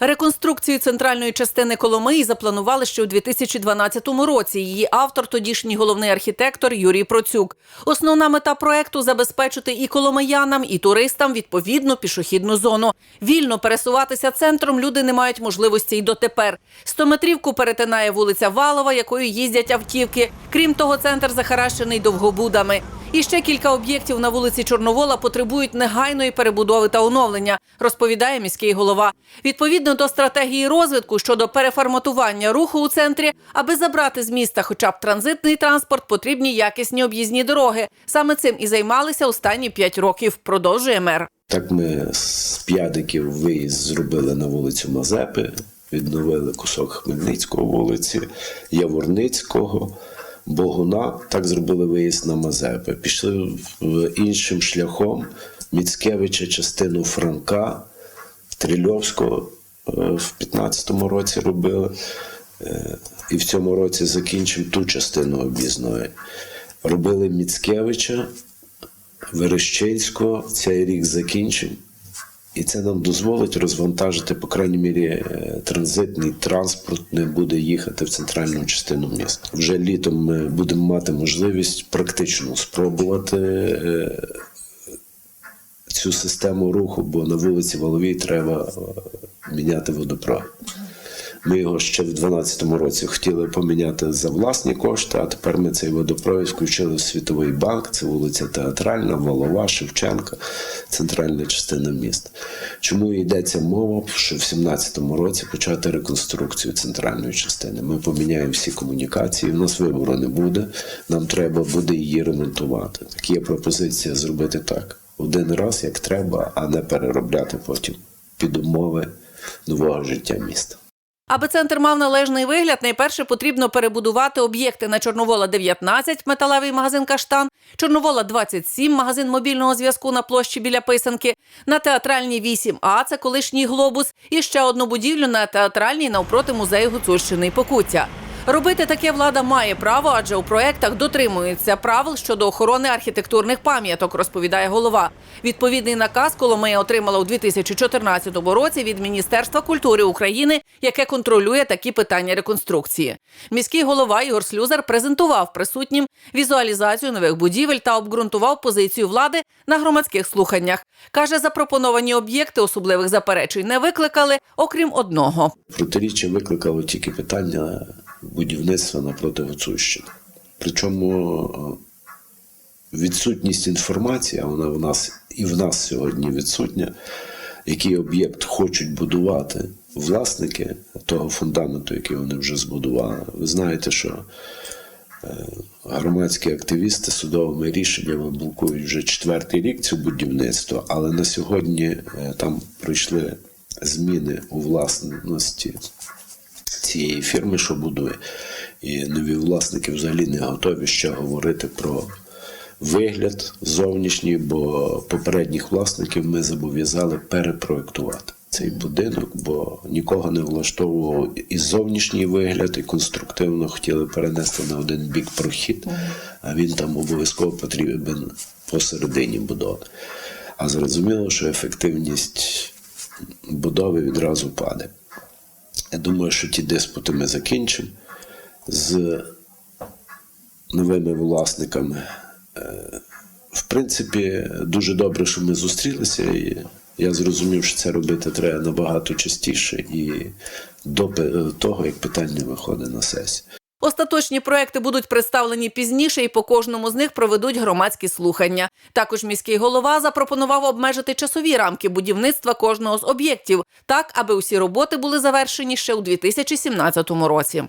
Реконструкцію центральної частини Коломиї запланували ще у 2012 році. Її автор, тодішній головний архітектор Юрій Процюк. Основна мета проекту забезпечити і коломиянам, і туристам відповідну пішохідну зону. Вільно пересуватися центром люди не мають можливості й дотепер. Стометрівку перетинає вулиця Валова, якою їздять автівки. Крім того, центр захаращений довгобудами. І ще кілька об'єктів на вулиці Чорновола потребують негайної перебудови та оновлення, розповідає міський голова. Відповідно до стратегії розвитку щодо переформатування руху у центрі, аби забрати з міста хоча б транзитний транспорт, потрібні якісні об'їзні дороги. Саме цим і займалися останні п'ять років. Продовжує мер. Так ми з п'ядиків виїзд зробили на вулицю Мазепи, відновили кусок Хмельницького вулиці, Яворницького, Богуна. Так зробили виїзд на Мазепи. Пішли іншим шляхом Міцкевича, частину Франка, Трильовського в 15-му році робили. Е, І в цьому році закінчимо ту частину об'їзної. Робили Міцкевича, Верещинського цей рік закінчимо. І це нам дозволить розвантажити, по крайній мірі, е, транзитний транспорт не буде їхати в центральну частину міста. Вже літом ми будемо мати можливість практично спробувати е, цю систему руху, бо на вулиці Воловій треба е, міняти водопровід. Ми його ще в 2012 році хотіли поміняти за власні кошти, а тепер ми цей водопровід включили в Світовий банк. Це вулиця Театральна, Волова, Шевченка, центральна частина міста. Чому йдеться мова, що в 2017 році почати реконструкцію центральної частини? Ми поміняємо всі комунікації, у нас вибору не буде. Нам треба буде її ремонтувати. Так є пропозиція зробити так один раз, як треба, а не переробляти потім під умови нового життя міста. Аби центр мав належний вигляд, найперше потрібно перебудувати об'єкти на Чорновола 19, металевий магазин Каштан, Чорновола 27, магазин мобільного зв'язку на площі біля Писанки, на театральній 8А, це колишній глобус, і ще одну будівлю на театральній навпроти музею Гуцульщини і Покуття. Робити таке влада має право, адже у проєктах дотримуються правил щодо охорони архітектурних пам'яток, розповідає голова. Відповідний наказ Коломия отримала у 2014 році від Міністерства культури України, яке контролює такі питання реконструкції. Міський голова Ігор Слюзар презентував присутнім візуалізацію нових будівель та обґрунтував позицію влади на громадських слуханнях. каже, запропоновані об'єкти особливих заперечень не викликали, окрім одного. Протиріччя викликало тільки питання будівництва напроти Гуцульщини. Причому е, відсутність інформації, а вона в нас і в нас сьогодні відсутня, який об'єкт хочуть будувати власники того фундаменту, який вони вже збудували. Ви знаєте, що е, громадські активісти судовими рішеннями блокують вже четвертий рік цю будівництво, але на сьогодні е, там пройшли зміни у власності цієї фірми, що будує. І нові власники взагалі не готові ще говорити про вигляд зовнішній, бо попередніх власників ми зобов'язали перепроектувати цей будинок, бо нікого не влаштовував і зовнішній вигляд, і конструктивно хотіли перенести на один бік прохід, а він там обов'язково потрібен посередині будови. А зрозуміло, що ефективність будови відразу падає. Я думаю, що ті диспути ми закінчимо з новими власниками. Е, В принципі, дуже добре, що ми зустрілися, і я зрозумів, що це робити треба набагато частіше і до того, як питання виходить на сесію. Остаточні проекти будуть представлені пізніше, і по кожному з них проведуть громадські слухання. Також міський голова запропонував обмежити часові рамки будівництва кожного з об'єктів, так аби усі роботи були завершені ще у 2017 році.